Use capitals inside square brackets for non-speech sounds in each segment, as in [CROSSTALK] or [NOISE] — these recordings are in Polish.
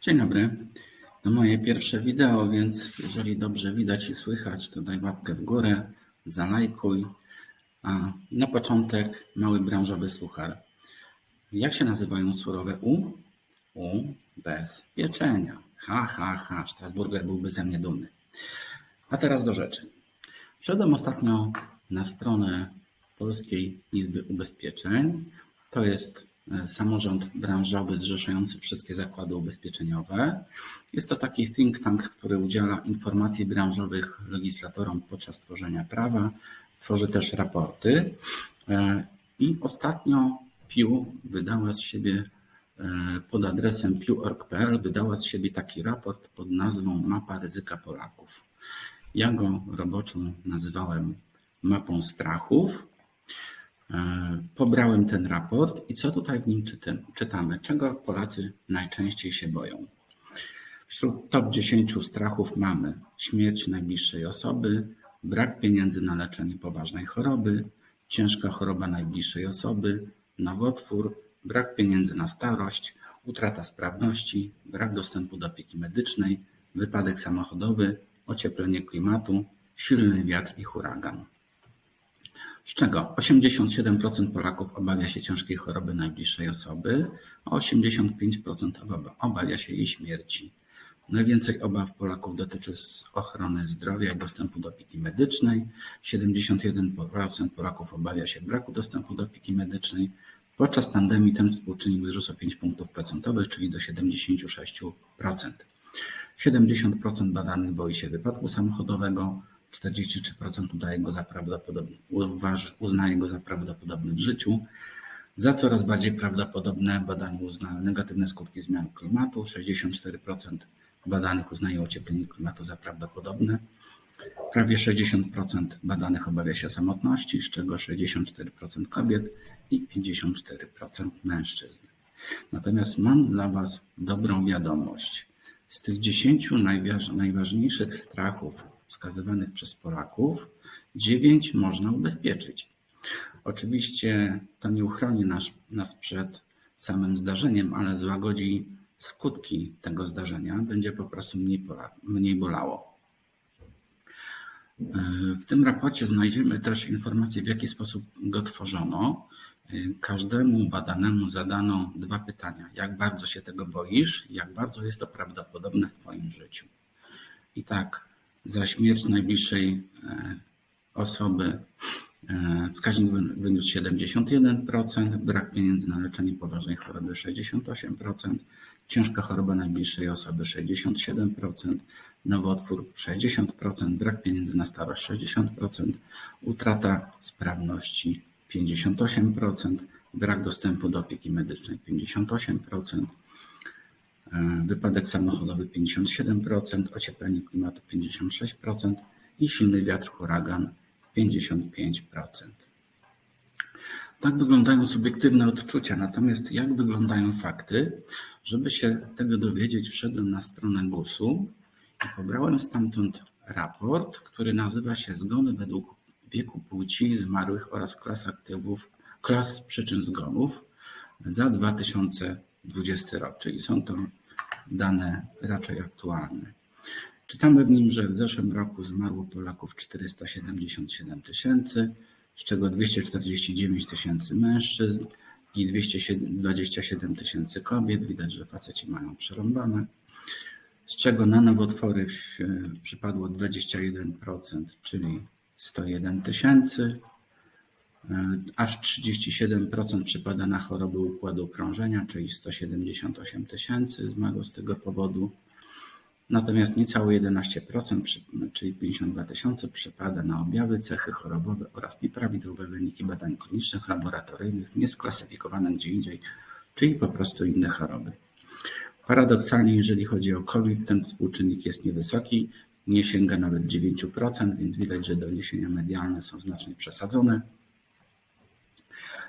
Dzień dobry. To moje pierwsze wideo, więc jeżeli dobrze widać i słychać, to daj łapkę w górę, zalajkuj. A na początek mały branżowy suchar. Jak się nazywają surowe U? U bezpieczenia. Ha, ha, ha. Strasburger byłby ze mnie dumny. A teraz do rzeczy. Wszedłem ostatnio na stronę Polskiej Izby Ubezpieczeń. To jest samorząd branżowy zrzeszający wszystkie zakłady ubezpieczeniowe. Jest to taki think tank, który udziela informacji branżowych legislatorom podczas tworzenia prawa. Tworzy też raporty. E, I ostatnio PIU wydała z siebie e, pod adresem piu.org.pl wydała z siebie taki raport pod nazwą Mapa ryzyka Polaków. Ja go roboczo nazywałem mapą strachów. E, Pobrałem ten raport i co tutaj w nim czytam- czytamy? Czego Polacy najczęściej się boją? Wśród top 10 strachów mamy śmierć najbliższej osoby, brak pieniędzy na leczenie poważnej choroby, ciężka choroba najbliższej osoby, nowotwór, brak pieniędzy na starość, utrata sprawności, brak dostępu do opieki medycznej, wypadek samochodowy, ocieplenie klimatu, silny wiatr i huragan. Z czego 87% Polaków obawia się ciężkiej choroby najbliższej osoby, a 85% oba- obawia się jej śmierci. Najwięcej obaw Polaków dotyczy ochrony zdrowia i dostępu do opieki medycznej. 71% Polaków obawia się braku dostępu do opieki medycznej. Podczas pandemii ten współczynnik wzrósł o 5 punktów procentowych, czyli do 76%. 70% badanych boi się wypadku samochodowego, 43% udaje go za prawdopodobny, uznaje go za prawdopodobny w życiu. Za coraz bardziej prawdopodobne badanie uznaje negatywne skutki zmian klimatu. 64% badanych uznaje ocieplenie klimatu za prawdopodobne. Prawie 60% badanych obawia się samotności, z czego 64% kobiet i 54% mężczyzn. Natomiast mam dla Was dobrą wiadomość. Z tych 10 najważ- najważniejszych strachów wskazywanych przez Polaków, 9 można ubezpieczyć. Oczywiście to nie uchroni nas, nas przed samym zdarzeniem, ale złagodzi skutki tego zdarzenia. Będzie po prostu mniej, pola, mniej bolało. W tym raporcie znajdziemy też informacje, w jaki sposób go tworzono. Każdemu badanemu zadano dwa pytania. Jak bardzo się tego boisz? Jak bardzo jest to prawdopodobne w Twoim życiu? I tak, za śmierć najbliższej e, osoby. E, wskaźnik wy- wyniósł 71%, brak pieniędzy na leczenie poważnej choroby 68%, ciężka choroba najbliższej osoby 67%, nowotwór 60%, brak pieniędzy na starość 60%, utrata sprawności 58%, brak dostępu do opieki medycznej 58%, e, wypadek samochodowy 57%, ocieplenie klimatu 56% i silny wiatr huragan 55%. Tak wyglądają subiektywne odczucia, natomiast jak wyglądają fakty? Żeby się tego dowiedzieć, wszedłem na stronę GUS-u i pobrałem stamtąd raport, który nazywa się Zgony według wieku płci zmarłych oraz klas aktywów, klas przyczyn zgonów za 2020 rok, czyli są to dane raczej aktualne. Czytamy w nim, że w zeszłym roku zmarło Polaków 477 tysięcy, z czego 249 tysięcy mężczyzn i 227 tysięcy kobiet. Widać, że faceci mają przerąbane. Z czego na nowotwory przypadło 21%, czyli 101 tysięcy. E, Aż 37% przypada na choroby układu krążenia, czyli 178 tysięcy zmarło z tego powodu. Natomiast niecałe 11%, przy- czyli 52 tysiące, przypada na objawy, cechy chorobowe oraz nieprawidłowe wyniki badań klinicznych, laboratoryjnych, niesklasyfikowane gdzie indziej, czyli po prostu inne choroby. Paradoksalnie, jeżeli chodzi o COVID, ten współczynnik jest niewysoki, nie sięga nawet 9%, więc widać, że doniesienia medialne są znacznie przesadzone.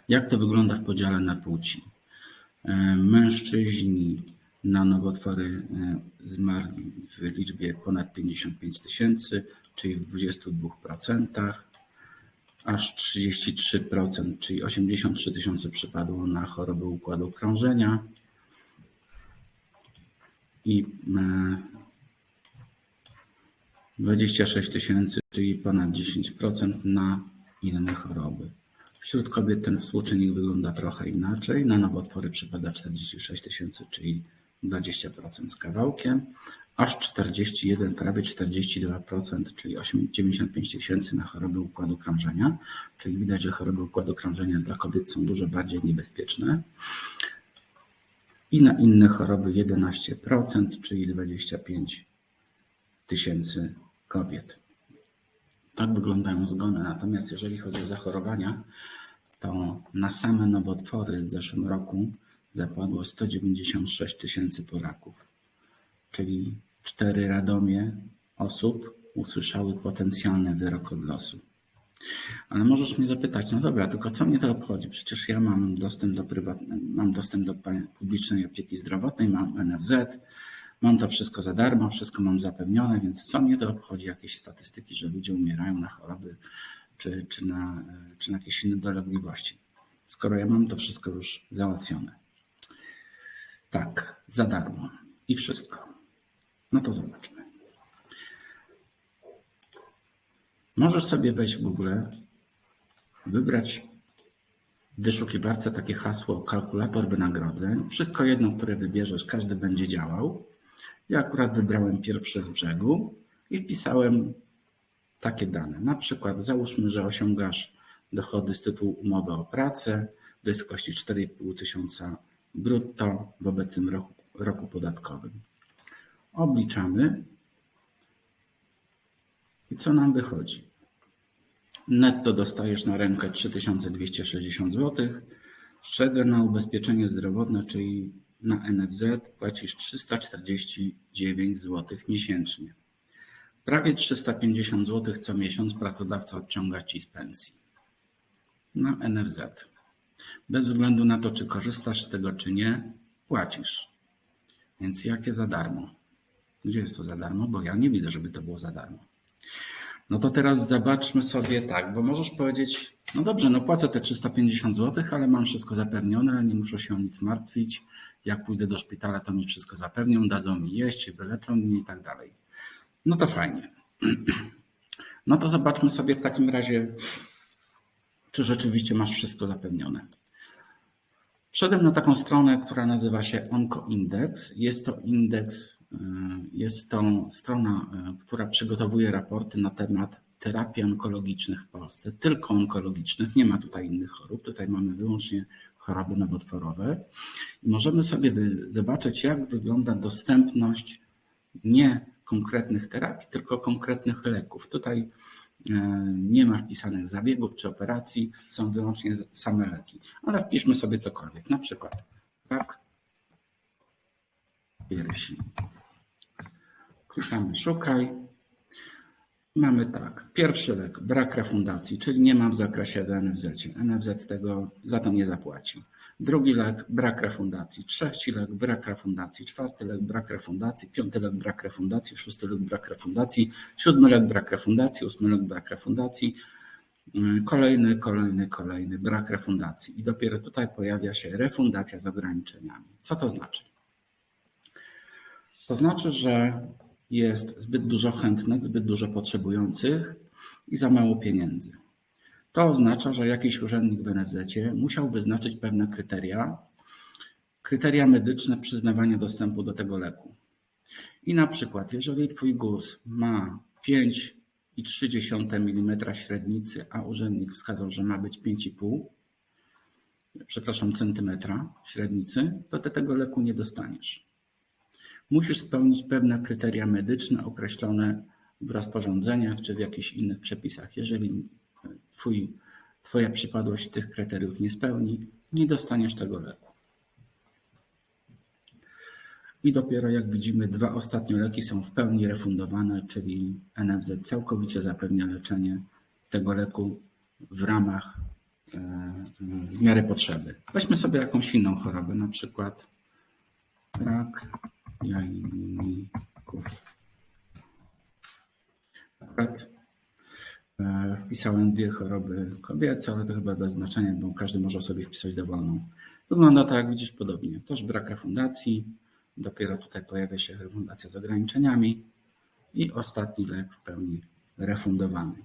Jak to wygląda w podziale na płci? E, Mężczyźni na nowotwory e, zmarli w liczbie ponad 55 tysięcy, czyli w 22%. Aż 33%, czyli 83 tysiące przypadło na choroby układu krążenia. i e, 26 tysięcy, czyli ponad 10% na inne choroby. Wśród kobiet ten współczynnik wygląda trochę inaczej. Na nowotwory przypada 46 tysięcy, czyli 20% z kawałkiem, aż 41, prawie 42%, czyli 8 95 tysięcy na choroby układu krążenia. Czyli widać, że choroby układu krążenia dla kobiet są dużo bardziej niebezpieczne. I na inne choroby 11%, czyli 25 tysięcy kobiet. Tak wyglądają zgony. Natomiast jeżeli chodzi o zachorowania, to na same nowotwory w zeszłym roku zapadło 196 tysięcy Polaków, czyli cztery Radomie osób usłyszały potencjalny wyrok od losu. Ale możesz mnie zapytać, no dobra, tylko co mnie to obchodzi? Przecież ja mam dostęp do prywatnej, mam dostęp do publicznej opieki zdrowotnej, mam NFZ, mam to wszystko za darmo, wszystko mam zapewnione, więc co mnie to obchodzi jakieś statystyki, że ludzie umierają na choroby czy, czy, na, czy na jakieś inne dolegliwości, skoro ja mam to wszystko już załatwione. Tak, za darmo i wszystko. No to zobaczmy. Możesz sobie wejść w Google, wybrać w wyszukiwarce takie hasło kalkulator wynagrodzeń. Wszystko jedno, które wybierzesz, każdy będzie działał. Ja akurat wybrałem pierwsze z brzegu i wpisałem takie dane. Na przykład załóżmy, że osiągasz dochody z tytułu umowy o pracę w wysokości 4,5 tysiąca brutto w obecnym roku, roku podatkowym. Obliczamy i co nam wychodzi? Netto dostajesz na rękę 3260 zł, z czego na ubezpieczenie zdrowotne, czyli na NFZ płacisz 349 zł miesięcznie. Prawie 350 zł co miesiąc pracodawca odciąga ci z pensji. Na NFZ. Bez względu na to, czy korzystasz z tego, czy nie, płacisz. Więc jakie za darmo? Gdzie jest to za darmo? Bo ja nie widzę, żeby to było za darmo. No to teraz zobaczmy sobie tak, bo możesz powiedzieć, no dobrze, no płacę te 350 zł, ale mam wszystko zapewnione, nie muszę się o nic martwić. Jak pójdę do szpitala, to mi wszystko zapewnią, dadzą mi jeść, wyleczą mnie i tak dalej. No to fajnie. [CLEARS THROAT] No to zobaczmy sobie w takim razie, czy rzeczywiście masz wszystko zapewnione. Wszedłem na taką stronę, która nazywa się OncoIndex. Jest to indeks, y, jest to strona, y, która przygotowuje raporty na temat terapii onkologicznych w Polsce. Tylko onkologicznych, nie ma tutaj innych chorób. Tutaj mamy wyłącznie choroby nowotworowe. Możemy sobie zobaczyć, jak wygląda dostępność nie konkretnych terapii, tylko konkretnych leków. Tutaj e, nie ma wpisanych zabiegów czy operacji, są wyłącznie same leki. Ale wpiszmy sobie cokolwiek, na przykład rak piersi. Klikamy szukaj. Mamy tak, pierwszy lek, brak refundacji, czyli nie ma w zakresie do NFZ. NFZ tego za to nie zapłaci. Drugi lek, brak refundacji. Trzeci lek, brak refundacji. Czwarty lek, brak refundacji. Piąty lek, brak refundacji. Szósty lek, brak refundacji. Siódmy lek, brak refundacji. Ósmy lek, brak refundacji. Yy, Kolejny, kolejny, kolejny, brak refundacji. I dopiero tutaj pojawia się refundacja z ograniczeniami. Co to znaczy? To znaczy, że jest zbyt dużo chętnych, zbyt dużo potrzebujących i za mało pieniędzy. To oznacza, że jakiś urzędnik w NFZ musiał wyznaczyć pewne kryteria, kryteria medyczne przyznawania dostępu do tego leku. I na przykład, jeżeli Twój guz ma 5,3 mm średnicy, a urzędnik wskazał, że ma być 5,5 przepraszam, centymetra średnicy, to Ty tego leku nie dostaniesz. Musisz spełnić pewne kryteria medyczne określone w rozporządzeniach czy w jakichś innych przepisach. Jeżeli twój, Twoja przypadłość tych kryteriów nie spełni, nie dostaniesz tego leku. I dopiero jak widzimy, dwa ostatnie leki są w pełni refundowane, czyli NFZ całkowicie zapewnia leczenie tego leku w ramach, e, w miarę potrzeby. Weźmy sobie jakąś inną chorobę, na przykład rak jajników. Akurat e, wpisałem dwie choroby kobiece, ale to chyba bez znaczenia, bo każdy może sobie wpisać dowolną. Wygląda to, jak widzisz, podobnie. Też brak refundacji, Dopiero tutaj pojawia się refundacja z ograniczeniami i ostatni lek w pełni refundowany.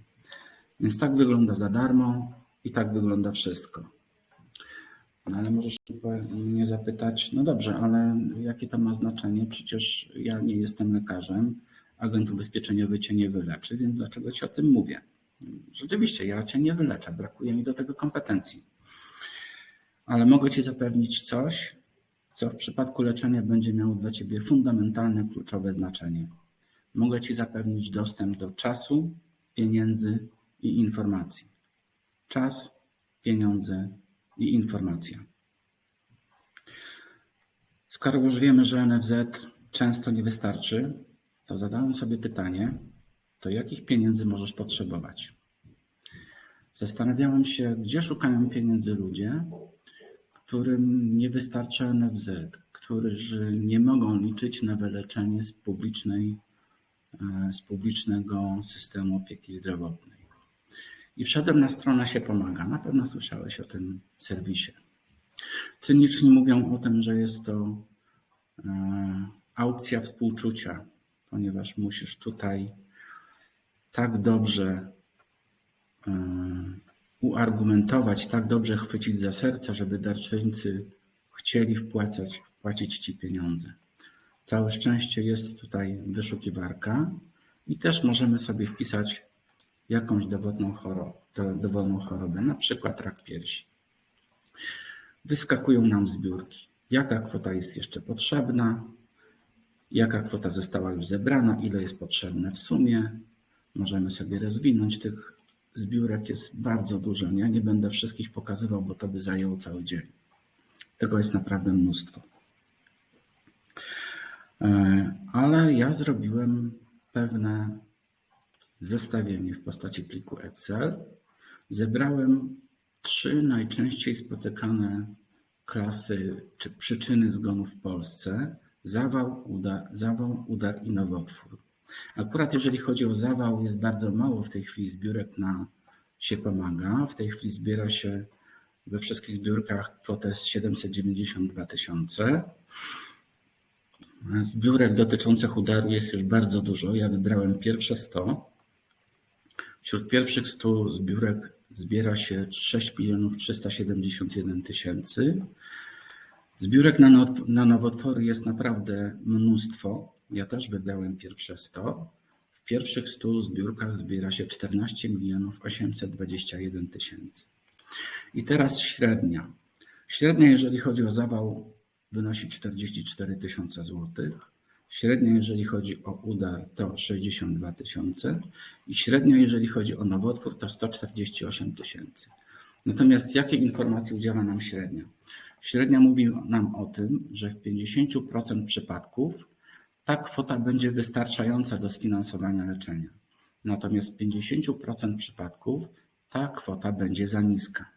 Więc tak wygląda za darmo i tak wygląda wszystko. No ale możesz mnie zapytać, no dobrze, ale jakie to ma znaczenie? Przecież ja nie jestem lekarzem, agent ubezpieczeniowy cię nie wyleczy, więc dlaczego ci o tym mówię? Rzeczywiście, ja cię nie wyleczę, brakuje mi do tego kompetencji. Ale mogę ci zapewnić coś, co w przypadku leczenia będzie miało dla ciebie fundamentalne, kluczowe znaczenie. Mogę ci zapewnić dostęp do czasu, pieniędzy i informacji. Czas, pieniądze i informacja. Skoro już wiemy, że NFZ często nie wystarczy, to zadałem sobie pytanie, to jakich pieniędzy możesz potrzebować? Zastanawiałem się, gdzie szukają pieniędzy ludzie, którym nie wystarcza NFZ, którzy nie mogą liczyć na wyleczenie z, publicznej, e, z publicznego systemu opieki zdrowotnej. I wszedłem na stronę się pomaga. Na pewno słyszałeś o tym serwisie. Cyniczni mówią o tym, że jest to e, aukcja współczucia, ponieważ musisz tutaj tak dobrze e, uargumentować, tak dobrze chwycić za serce, żeby darczyńcy chcieli wpłacać, wpłacić ci pieniądze. Całe szczęście jest tutaj wyszukiwarka i też możemy sobie wpisać jakąś dowodną chorobę, dowolną chorobę, na przykład rak piersi. Wyskakują nam zbiórki. Jaka kwota jest jeszcze potrzebna, jaka kwota została już zebrana, ile jest potrzebne w sumie. Możemy sobie rozwinąć tych zbiórek jest bardzo dużo. Ja nie będę wszystkich pokazywał, bo to by zajęło cały dzień. Tego jest naprawdę mnóstwo. E, ale ja zrobiłem pewne zestawienie w postaci pliku Excel. Zebrałem trzy najczęściej spotykane klasy czy przyczyny zgonów w Polsce. Zawał, udar, zawał, udar i nowotwór. Akurat jeżeli chodzi o zawał, jest bardzo mało w tej chwili zbiórek na się pomaga. W tej chwili zbiera się we wszystkich zbiórkach kwotę 792 tysiące. Zbiórek dotyczących udaru jest już bardzo dużo. Ja wybrałem pierwsze 100. Wśród pierwszych 100 zbiórek zbiera się 6 milionów 371 tysięcy. Zbiórek na, na nowotwory jest naprawdę mnóstwo. Ja też wybrałem pierwsze 100. W pierwszych 100 zbiórkach zbiera się 14 milionów 821 tysięcy. I teraz średnia. Średnia, jeżeli chodzi o zawał, wynosi 44 tysiące złotych. Średnia, jeżeli chodzi o udar, to 62 tysiące i średnia, jeżeli chodzi o nowotwór, to 148 tysięcy. Natomiast jakie informacje udziela nam średnia? Średnia mówi nam o tym, że w 50% przypadków ta kwota będzie wystarczająca do sfinansowania leczenia. Natomiast w 50% przypadków ta kwota będzie za niska.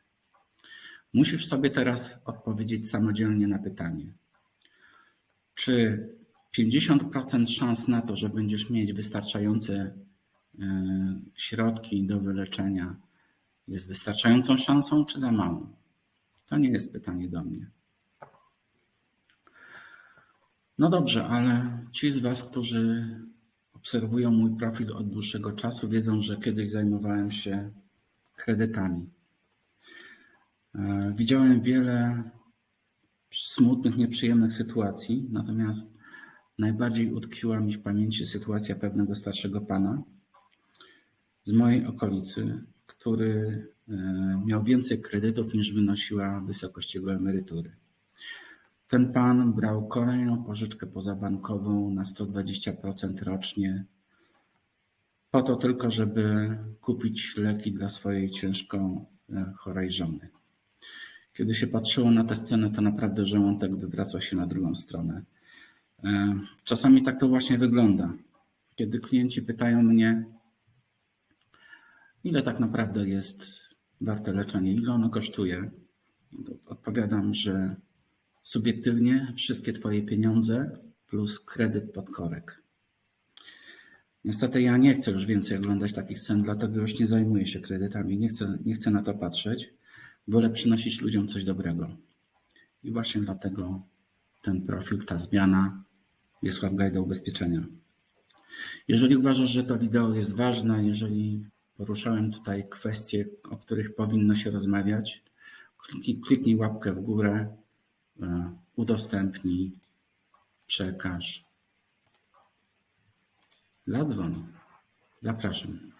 Musisz sobie teraz odpowiedzieć samodzielnie na pytanie, czy 50% szans na to, że będziesz mieć wystarczające e, środki do wyleczenia jest wystarczającą szansą, czy za małą? To nie jest pytanie do mnie. No dobrze, ale ci z Was, którzy obserwują mój profil od dłuższego czasu, wiedzą, że kiedyś zajmowałem się kredytami. E, widziałem wiele smutnych, nieprzyjemnych sytuacji, natomiast najbardziej utkwiła mi w pamięci sytuacja pewnego starszego pana z mojej okolicy, który e, miał więcej kredytów niż wynosiła wysokość jego emerytury. Ten pan brał kolejną pożyczkę pozabankową na 120% rocznie, po to tylko, żeby kupić leki dla swojej ciężko e, chorej żony. Kiedy się patrzyło na tę scenę, to naprawdę żołądek wywracał się na drugą stronę. E, czasami tak to właśnie wygląda. Kiedy klienci pytają mnie, ile tak naprawdę jest warte leczenie, ile ono kosztuje, odpowiadam, że subiektywnie wszystkie Twoje pieniądze plus kredyt pod korek. Niestety ja nie chcę już więcej oglądać takich scen, dlatego już nie zajmuję się kredytami, nie chcę, nie chcę na to patrzeć. Wolę przynosić ludziom coś dobrego. I właśnie dlatego ten profil, ta zmiana Wiesław Gajda Ubezpieczenia. Jeżeli uważasz, że to wideo jest ważne, jeżeli poruszałem tutaj kwestie, o których powinno się rozmawiać, kliknij, kliknij łapkę w górę, e, udostępnij, przekaż, zadzwoń. Zapraszam.